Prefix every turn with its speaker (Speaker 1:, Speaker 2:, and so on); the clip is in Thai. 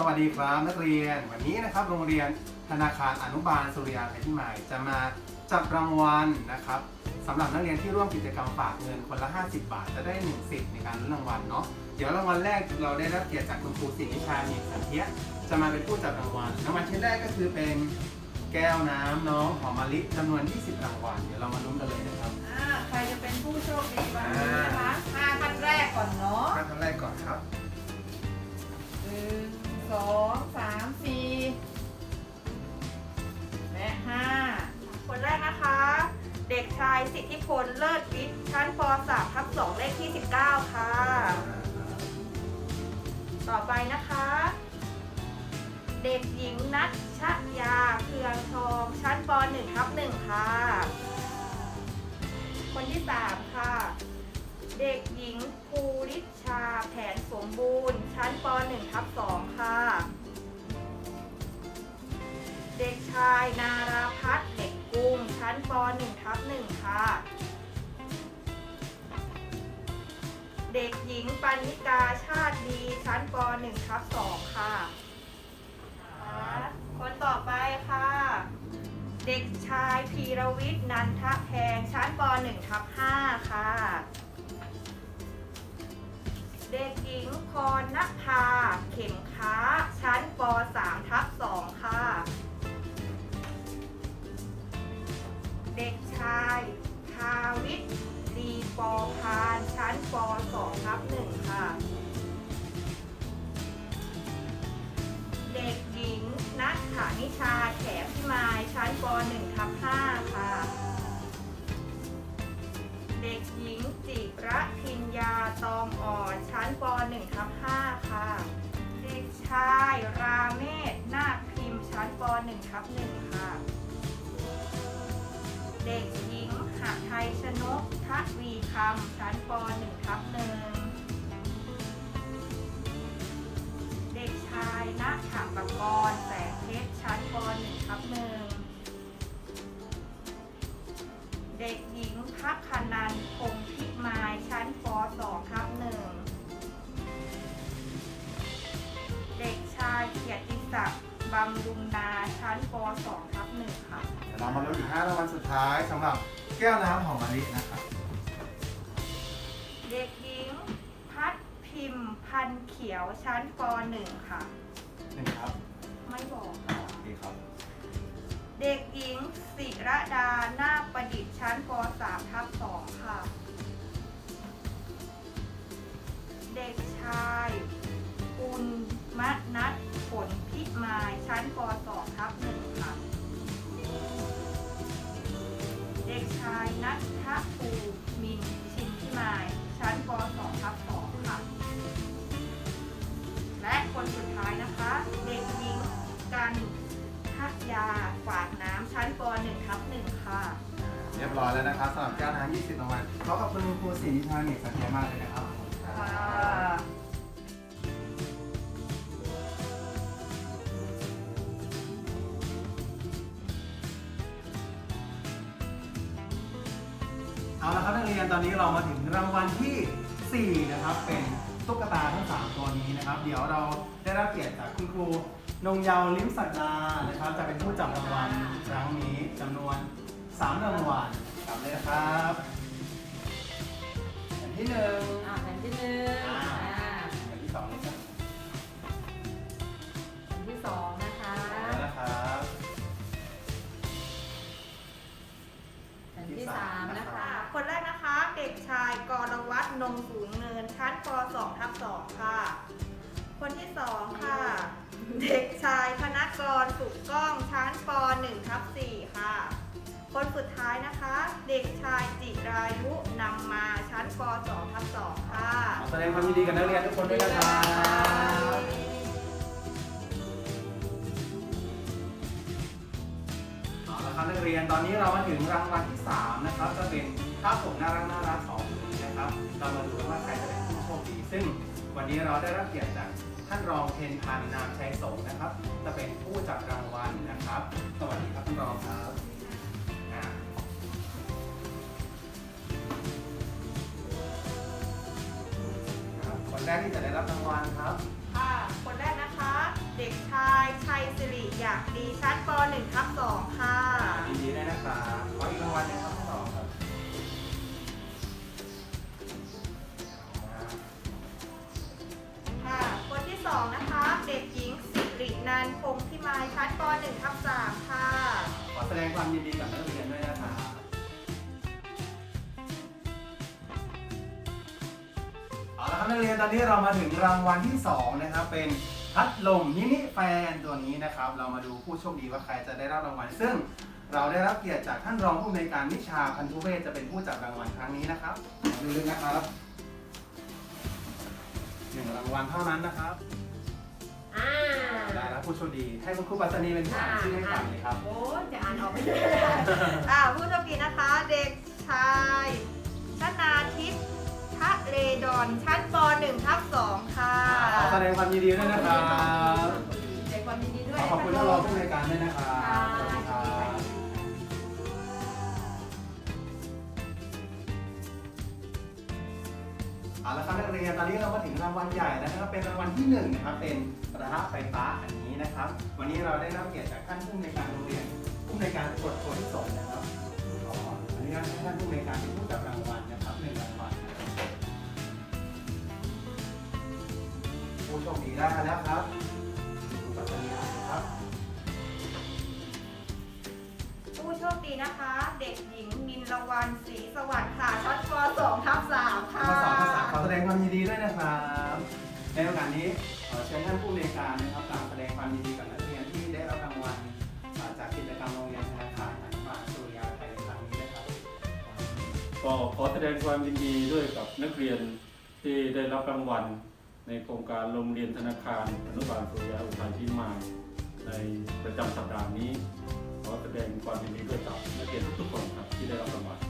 Speaker 1: สวัสดีครับนักเรียนวันนี้นะครับโรงเรียนธนาคารอนุบาลสุริยาเพชรพิมายจะมาจับรางวัลนะครับสำหรับนักเรียนที่ร่วมกิจกรรมฝากเงินคนละ 50 บาท จะได้1สิทธิ์ในการลุ้นรางวัลเนาะเดี๋ยวรางวัลแรกเราได้รับเกียรติจากคุณครูสินิชาเนียสันเทียจะมาเป็นผู้จับรางวัลรางวัลชิ้นแรกก็คือเป็นแก้วน้ำน้องหอมมะลิจำนวน 20 รางวัลเดี๋ยวเรามาลุ้น เด็
Speaker 2: ก
Speaker 3: ชายสิทธิพลเลิศวิทย์ชั้นป .3 ทับ2เลขที่ 19 ค่ะ ต่อไปนะคะ เด็กหญิงนัชชยาเพืองทองชั้นป .1 ทับ1ค่ะ คนที่ 3 ค่ะ เด็กหญิงภูริชาแผนสมบูรณ์ ชั้นป .1 ทับ2ค่ะ เด็กชายนาราพัฒน งชั้นป .1 ทับ1ค่ะ เด็กหญิงปานิกาชาติดีชั้นป .1 ทับ2ค่ะ คนต่อไปค่ะ เด็กชายพีรวิทย์นันทแพงชั้นป .1 ทับ5ค่ะ เด็กหญิงพรณภาเข็มค้าชั้นป .3 ทับ2 ป .2 ทับ1ค่ะ เด็กหญิงนัทธานิชาแขมพิมายชั้นป .1 ทับ5ค่ะ เด็กหญิงจิระพิญญาตองอ่อนชั้นป .1 ทับ5ค่ะ เด็กชายราเมศนาคพิมพ์ชั้นป .1 ทับ1ค่ะ เด็ก หญิงหไทยชนกทวีคำชั้นป .1 ทับ1เด็กชายนัทถปกรแสงเพชรชั้นป .1 ทับ1เด็กหญิงพักคนันคงพิมายชั้นป .2 ทับ1เด็กชายเกียรติศักดิ์บำรุงนาชั้นป .2 ทับ1ค่ะ
Speaker 1: เดี๋ยวเรามาลุ้นอีก5รางวัลสุดท้ายสำหรับ แก้วน้ำหอมมะลินะครับ
Speaker 3: เด็กหญิงพัดพิมพ์พันเขียวชั้นป .1 ค่ะ
Speaker 1: หนึ่งครับ
Speaker 3: ไม่บอกค่ะ
Speaker 1: โอเคครับ
Speaker 3: เด็กหญิงศิรดานาคประดิษฐ์ชั้นป .3 ทับ2ค่ะ เด็กชายอุลมะนัทผลพิมายชั้นป .2 ทับ1 ชายนัทธภูมินชินพิมาย ชั้นป .2 ทับ2ค่ะ และคนสุดท้ายนะคะ เด็กหญิงกันทักยาฝากน้ำชั้นป .1 ทับ1ค่ะ
Speaker 1: เรียบร้อยแล้วนะครับสำหรับแก้วน้ำ20รางวัลขอขอบคุณคุณครูศรีนิชาเนียสันเทียมากเลยนะครับ
Speaker 3: ค่ะ
Speaker 1: เอาละครับนักเรียนตอนนี้เรามาถึงรางวัลที่ 4 นะครับ เป็นตุ๊กตาทั้ง 3 ตัวนี้นะครับ เดี๋ยวเราได้รับเกียรติจากคุณครูนงเยาวลิ้มศักดานะครับ จะเป็นผู้จับรางวัลครั้งนี้จำนวน 3 รางวัลกลับเลยนะครับอย่างที่หนึ่ง
Speaker 2: อ่าแผ่นที่หนึ่ง
Speaker 1: อ่า
Speaker 2: อ่า
Speaker 1: อย่างที่สองนะครับ
Speaker 2: แผ่นที่สองนะคะ
Speaker 1: แล้วนะครับ
Speaker 2: แผ่นที่สามนะคะ
Speaker 3: คนแรกนะคะ เด็กชายกรวัตนงสูงเนินชั้นป .2 ทับ2ค่ะ คนที่2ค่ะ เด็กชายธนกรสุกก้องชั้นป .1 ทับ4ค่ะ คนสุดท้ายนะคะ เด็กชายจิรายุนำมาชั้นป .2 ทับ2ค่ะ
Speaker 1: ขอแสดงความยินดีกับนักเรียนทุกคนด้วยนะครับเอาละครับนักเรียนตอนนี้เรามาถึงรางวัลที่ 3 นะครับจะเป็น ภาพผมน่ารักน่ารักของคุณนะครับ เรามาดูกันว่าใครจะเป็นผู้โชคดี ซึ่งวันนี้เราได้รับเกียรติจากท่านรองเทนพันธ์นามชัยสงฆ์นะครับ จะเป็นผู้จับรางวัลนะครับ สวัสดีครับท่านรองครับอ่าครับคนแรกที่จะได้รับรางวัลครับ
Speaker 3: ค่ะคนแรกนะคะ เด็กชายชัยสิริอยากดีชั้นป .1 ทับ2ค่ะ
Speaker 1: ยินดีด้วยนะครับ นั
Speaker 3: นท์พงพิมายชั้นป .1 ทับ3ค่ะ
Speaker 1: ขอแสดงความยินดีกับนักเรียนด้วยนะครับเอาละครับนักเรียนตอนนี้เรามาถึงรางวัลที่สองนะครับ เป็นพัดลมมินิแฟนตัวนี้นะครับ เรามาดูผู้โชคดีว่าใครจะได้รับรางวัลซึ่ง เราได้รับเกียรติจากท่านรองผู้อำนวยการวิชาพันธุเวศจะเป็นผู้จับรางวัลครั้งนี้นะครับอย่าลืมนะครับหนึ่งรางวัลเท่านั้นนะครับ
Speaker 2: อ่า
Speaker 1: ได้แล้วผู้โชคดีให้คุณครูปัตตานีเป็นผู้อ่านชื่อให้ฟังเลยครับ
Speaker 2: โอ้ยจะอ่านออกไม่ได้
Speaker 3: อ่าผู้โชคดีนะคะ เด็กชายชนาทิพย์ทะเลดอนชั้นป .1 ทับ2ค่ะ
Speaker 1: ขอแสดงความยินดีด้วยนะครับ
Speaker 2: ใจความยินดีด้วย
Speaker 1: ขอขอบคุณท่านรองผู้อำน นักเรียนตอนนี้เรามาถึงรางวัลใหญ่แล้วนะครับเป็นรางวัลที่หนึ่งนะครับเป็นกระทะไฟฟ้าอันนี้นะครับ วันนี้เราได้รับเกียรติจากท่านผู้อำนวยการโรงเรียนผู้อำนวยการกฎโพธิสงนะครับขออนุญาตให้ท่านผู้อำนวยการเป็นผู้จับรางวัลนะครับหนึ่งรางวัลผู้โชคดีได้แล้วครับคุณปัตตานีครับ
Speaker 3: ผู้โชคดีนะคะ เด็กหญิงมินละวันศรีสวัสดิ์ค่ะชั้นป .2
Speaker 1: ด้วยนะครับในโอกาสนี้ขอเชิญท่านผู้อำนการนะครับกล่าวแสดงความยินดีกับนักเรียนที่ได้รับรางวัลจากกิจกรรมโรงเรียนธนาคารอนุบาลสุริยาไทยในครั้งนี้นะครับ
Speaker 4: ก็ขอแสดงความยินดีด้วยกับนักเรียนที่ได้รับรางวัลในโครงการโรงเรียนธนาคารอนุบาลสุริยะอุทัยพิมายในประจำสัปดาห์นี้ ขอแสดงความยินดีด้วยกับนักเรียนทุกๆคนครับที่ได้รับรางวัล